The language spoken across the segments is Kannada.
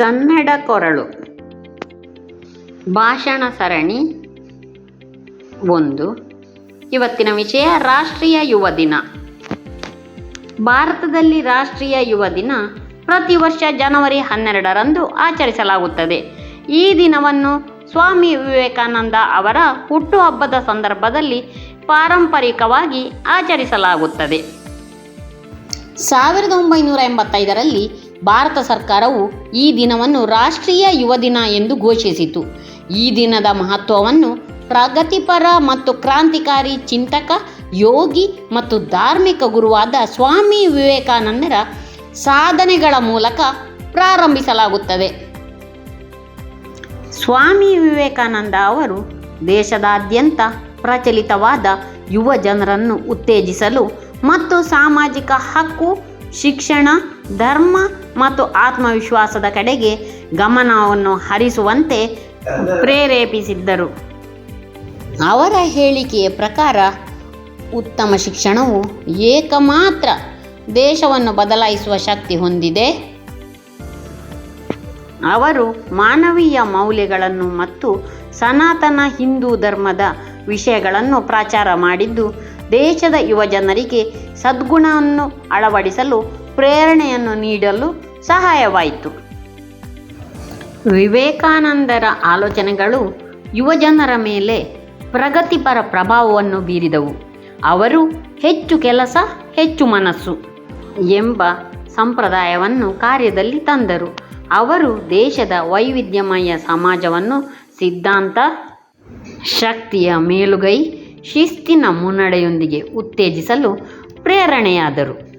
ಕನ್ನಡ ಕೊರಳು. ಭಾಷಣ ಸರಣಿ ಒಂದು. ಇವತ್ತಿನ ವಿಷಯ ರಾಷ್ಟ್ರೀಯ ಯುವ ದಿನ. ಭಾರತದಲ್ಲಿ ರಾಷ್ಟ್ರೀಯ ಯುವ ದಿನ ಪ್ರತಿ ವರ್ಷ ಜನವರಿ ಹನ್ನೆರಡರಂದು ಆಚರಿಸಲಾಗುತ್ತದೆ. ಈ ದಿನವನ್ನು ಸ್ವಾಮಿ ವಿವೇಕಾನಂದ ಅವರ ಹುಟ್ಟುಹಬ್ಬದ ಸಂದರ್ಭದಲ್ಲಿ ಪಾರಂಪರಿಕವಾಗಿ ಆಚರಿಸಲಾಗುತ್ತದೆ. ಸಾವಿರದ ಒಂಬೈನೂರ ಎಂಬತ್ತೈದರಲ್ಲಿ ಭಾರತ ಸರ್ಕಾರವು ಈ ದಿನವನ್ನು ರಾಷ್ಟ್ರೀಯ ಯುವ ದಿನ ಎಂದು ಘೋಷಿಸಿತು. ಈ ದಿನದ ಮಹತ್ವವನ್ನು ಪ್ರಗತಿಪರ ಮತ್ತು ಕ್ರಾಂತಿಕಾರಿ ಚಿಂತಕ, ಯೋಗಿ ಮತ್ತು ಧಾರ್ಮಿಕ ಗುರುವಾದ ಸ್ವಾಮಿ ವಿವೇಕಾನಂದರ ಸಾಧನೆಗಳ ಮೂಲಕ ಪ್ರಾರಂಭಿಸಲಾಗುತ್ತದೆ. ಸ್ವಾಮಿ ವಿವೇಕಾನಂದ ಅವರು ದೇಶದಾದ್ಯಂತ ಪ್ರಚಲಿತವಾದ ಯುವ ಜನರನ್ನು ಉತ್ತೇಜಿಸಲು ಮತ್ತು ಸಾಮಾಜಿಕ ಹಕ್ಕು ಶಿಕ್ಷಣ, ಧರ್ಮ ಮತ್ತು ಆತ್ಮವಿಶ್ವಾಸದ ಕಡೆಗೆ ಗಮನವನ್ನು ಹರಿಸುವಂತೆ ಪ್ರೇರೇಪಿಸಿದ್ದರು. ಅವರ ಹೇಳಿಕೆಯ ಪ್ರಕಾರ ಉತ್ತಮ ಶಿಕ್ಷಣವು ಏಕಮಾತ್ರ ದೇಶವನ್ನು ಬದಲಾಯಿಸುವ ಶಕ್ತಿ ಹೊಂದಿದೆ. ಅವರು ಮಾನವೀಯ ಮೌಲ್ಯಗಳನ್ನು ಮತ್ತು ಸನಾತನ ಹಿಂದೂ ಧರ್ಮದ ವಿಷಯಗಳನ್ನು ಪ್ರಚಾರ ಮಾಡಿದ್ದು ದೇಶದ ಯುವಜನರಿಗೆ ಸದ್ಗುಣವನ್ನು ಅಳವಡಿಸಲು ಪ್ರೇರಣೆಯನ್ನು ನೀಡಲು ಸಹಾಯವಾಯಿತು. ವಿವೇಕಾನಂದರ ಆಲೋಚನೆಗಳು ಯುವಜನರ ಮೇಲೆ ಪ್ರಗತಿಪರ ಪ್ರಭಾವವನ್ನು ಬೀರಿದವು. ಅವರು ಹೆಚ್ಚು ಕೆಲಸ, ಹೆಚ್ಚು ಮನಸ್ಸು ಎಂಬ ಸಂಪ್ರದಾಯವನ್ನು ಕಾರ್ಯದಲ್ಲಿ ತಂದರು. ಅವರು ದೇಶದ ವೈವಿಧ್ಯಮಯ ಸಮಾಜವನ್ನು ಸಿದ್ಧಾಂತ, ಶಕ್ತಿಯ ಮೇಲುಗೈ ಶಿಸ್ತಿನ ಮುನ್ನಡೆಯೊಂದಿಗೆ ಉತ್ತೇಜಿಸಲು ಪ್ರೇರಣೆಯಾದರು.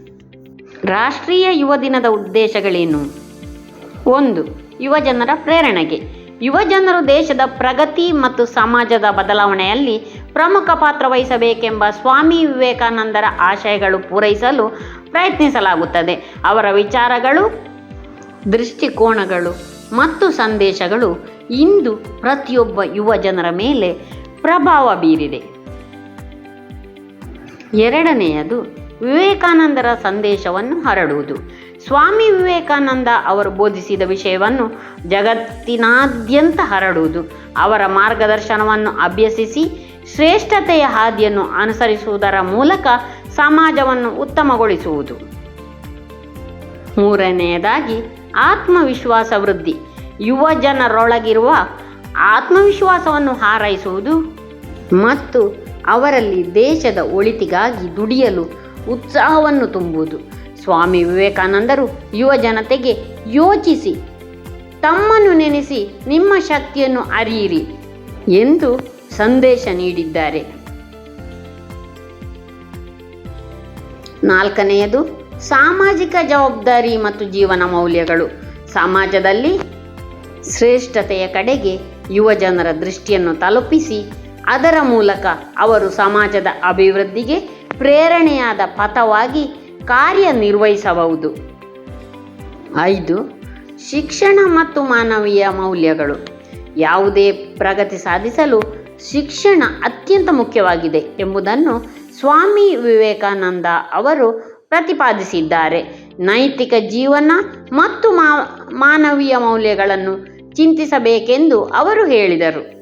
ರಾಷ್ಟ್ರೀಯ ಯುವ ದಿನದ ಉದ್ದೇಶಗಳೇನು? ಒಂದು ಯುವಜನರ ಪ್ರೇರಣೆಗೆ. ಯುವಜನರು ದೇಶದ ಪ್ರಗತಿ ಮತ್ತು ಸಮಾಜದ ಬದಲಾವಣೆಯಲ್ಲಿ ಪ್ರಮುಖ ಪಾತ್ರ ವಹಿಸಬೇಕೆಂಬ ಸ್ವಾಮಿ ವಿವೇಕಾನಂದರ ಆಶಯಗಳು ಪೂರೈಸಲು ಪ್ರಯತ್ನಿಸಲಾಗುತ್ತದೆ. ಅವರ ವಿಚಾರಗಳು, ದೃಷ್ಟಿಕೋನಗಳು ಮತ್ತು ಸಂದೇಶಗಳು ಇಂದು ಪ್ರತಿಯೊಬ್ಬ ಯುವ ಜನರ ಮೇಲೆ ಪ್ರಭಾವ ಬೀರಿದೆ. ಎರಡನೆಯದು ವಿವೇಕಾನಂದರ ಸಂದೇಶವನ್ನು ಹರಡುವುದು. ಸ್ವಾಮಿ ವಿವೇಕಾನಂದ ಅವರು ಬೋಧಿಸಿದ ವಿಷಯವನ್ನು ಜಗತ್ತಿನಾದ್ಯಂತ ಹರಡುವುದು. ಅವರ ಮಾರ್ಗದರ್ಶನವನ್ನು ಅಭ್ಯಸಿಸಿ ಶ್ರೇಷ್ಠತೆಯ ಹಾದಿಯನ್ನು ಅನುಸರಿಸುವುದರ ಮೂಲಕ ಸಮಾಜವನ್ನು ಉತ್ತಮಗೊಳಿಸುವುದು. ಮೂರನೆಯದಾಗಿ ಆತ್ಮವಿಶ್ವಾಸ ವೃದ್ಧಿ. ಯುವ ಜನರೊಳಗಿರುವ ಆತ್ಮವಿಶ್ವಾಸವನ್ನು ಹಾರೈಸುವುದು ಮತ್ತು ಅವರಲ್ಲಿ ದೇಶದ ಒಳಿತಿಗಾಗಿ ದುಡಿಯಲು ಉತ್ಸಾಹವನ್ನು ತುಂಬುವುದು. ಸ್ವಾಮಿ ವಿವೇಕಾನಂದರು ಯುವ ಜನತೆಗೆ ಯೋಚಿಸಿ, ತಮ್ಮನ್ನು ನೆನೆಸಿ ನಿಮ್ಮ ಶಕ್ತಿಯನ್ನು ಅರಿಯಿರಿ ಎಂದು ಸಂದೇಶ ನೀಡಿದ್ದಾರೆ. ನಾಲ್ಕನೆಯದು, ಸಾಮಾಜಿಕ ಜವಾಬ್ದಾರಿ ಮತ್ತು ಜೀವನ ಮೌಲ್ಯಗಳು. ಸಮಾಜದಲ್ಲಿ ಶ್ರೇಷ್ಠತೆಯ ಕಡೆಗೆ ಯುವ ಜನರ ದೃಷ್ಟಿಯನ್ನು ತಲುಪಿಸಿ ಅದರ ಮೂಲಕ ಅವರು ಸಮಾಜದ ಅಭಿವೃದ್ಧಿಗೆ ಪ್ರೇರಣೆಯಾದ ಪಥವಾಗಿ ಕಾರ್ಯನಿರ್ವಹಿಸಬಹುದು. ಐದು, ಶಿಕ್ಷಣ ಮತ್ತು ಮಾನವೀಯ ಮೌಲ್ಯಗಳು. ಯಾವುದೇ ಪ್ರಗತಿ ಸಾಧಿಸಲು ಶಿಕ್ಷಣ ಅತ್ಯಂತ ಮುಖ್ಯವಾಗಿದೆ ಎಂಬುದನ್ನು ಸ್ವಾಮಿ ವಿವೇಕಾನಂದ ಅವರು ಪ್ರತಿಪಾದಿಸಿದ್ದಾರೆ. ನೈತಿಕ ಜೀವನ ಮತ್ತು ಮಾನವೀಯ ಮೌಲ್ಯಗಳನ್ನು ಚಿಂತಿಸಬೇಕೆಂದು ಅವರು ಹೇಳಿದರು.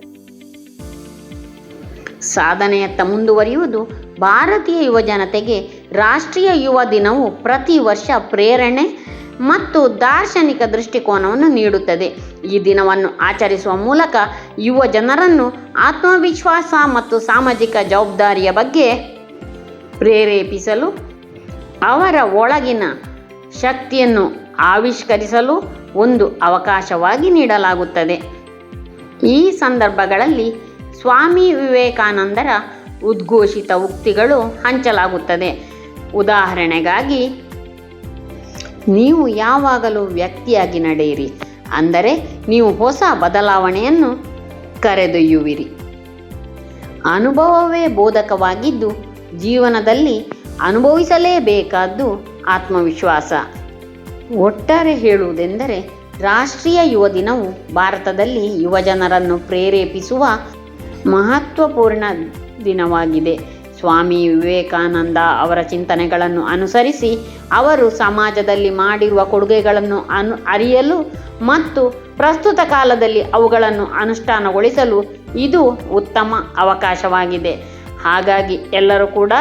ಸಾಧನೆಯತ್ತ ಮುಂದುವರಿಯುವುದು ಭಾರತೀಯ ಯುವಜನತೆಗೆ ರಾಷ್ಟ್ರೀಯ ಯುವ ದಿನವು ಪ್ರತಿ ವರ್ಷ ಪ್ರೇರಣೆ ಮತ್ತು ದಾರ್ಶನಿಕ ದೃಷ್ಟಿಕೋನವನ್ನು ನೀಡುತ್ತದೆ. ಈ ದಿನವನ್ನು ಆಚರಿಸುವ ಮೂಲಕ ಯುವ ಜನರನ್ನು ಆತ್ಮವಿಶ್ವಾಸ ಮತ್ತು ಸಾಮಾಜಿಕ ಜವಾಬ್ದಾರಿಯ ಬಗ್ಗೆ ಪ್ರೇರೇಪಿಸಲು, ಅವರ ಒಳಗಿನ ಶಕ್ತಿಯನ್ನು ಆವಿಷ್ಕರಿಸಲು ಒಂದು ಅವಕಾಶವಾಗಿ ನೀಡಲಾಗುತ್ತದೆ. ಈ ಸಂದರ್ಭಗಳಲ್ಲಿ ಸ್ವಾಮಿ ವಿವೇಕಾನಂದರ ಉದ್ಘೋಷಿತ ಉಕ್ತಿಗಳು ಹಂಚಲಾಗುತ್ತದೆ. ಉದಾಹರಣೆಗಾಗಿ, ನೀವು ಯಾವಾಗಲೂ ವ್ಯಕ್ತಿಯಾಗಿ ನಡೆಯಿರಿ. ಅಂದರೆ, ನೀವು ಹೊಸ ಬದಲಾವಣೆಯನ್ನು ಕರೆದೊಯ್ಯುವಿರಿ. ಅನುಭವವೇ ಬೋಧಕವಾಗಿದ್ದು, ಜೀವನದಲ್ಲಿ ಅನುಭವಿಸಲೇಬೇಕಾದ್ದು ಆತ್ಮವಿಶ್ವಾಸ. ಒಟ್ಟಾರೆ ಹೇಳುವುದೆಂದರೆ, ರಾಷ್ಟ್ರೀಯ ಯುವ ದಿನವು ಭಾರತದಲ್ಲಿ ಯುವಜನರನ್ನು ಪ್ರೇರೇಪಿಸುವ ಮಹತ್ವಪೂರ್ಣ ದಿನವಾಗಿದೆ. ಸ್ವಾಮಿ ವಿವೇಕಾನಂದ ಅವರ ಚಿಂತನೆಗಳನ್ನು ಅನುಸರಿಸಿ ಅವರು ಸಮಾಜದಲ್ಲಿ ಮಾಡಿರುವ ಕೊಡುಗೆಗಳನ್ನು ಅನು ಅರಿಯಲು ಮತ್ತು ಪ್ರಸ್ತುತ ಕಾಲದಲ್ಲಿ ಅವುಗಳನ್ನು ಅನುಷ್ಠಾನಗೊಳಿಸಲು ಇದು ಉತ್ತಮ ಅವಕಾಶವಾಗಿದೆ. ಹಾಗಾಗಿ ಎಲ್ಲರೂ ಕೂಡ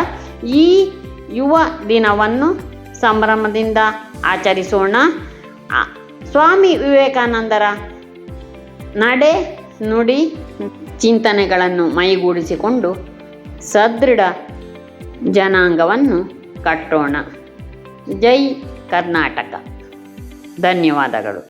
ಈ ಯುವ ದಿನವನ್ನು ಸಂಭ್ರಮದಿಂದ ಆಚರಿಸೋಣ. ಸ್ವಾಮಿ ವಿವೇಕಾನಂದರ ನಡೆ ನುಡಿ ಚಿಂತನೆಗಳನ್ನು ಮೈಗೂಡಿಸಿಕೊಂಡು ಸದೃಢ ಜನಾಂಗವನ್ನು ಕಟ್ಟೋಣ. ಜೈ ಕರ್ನಾಟಕ. ಧನ್ಯವಾದಗಳು.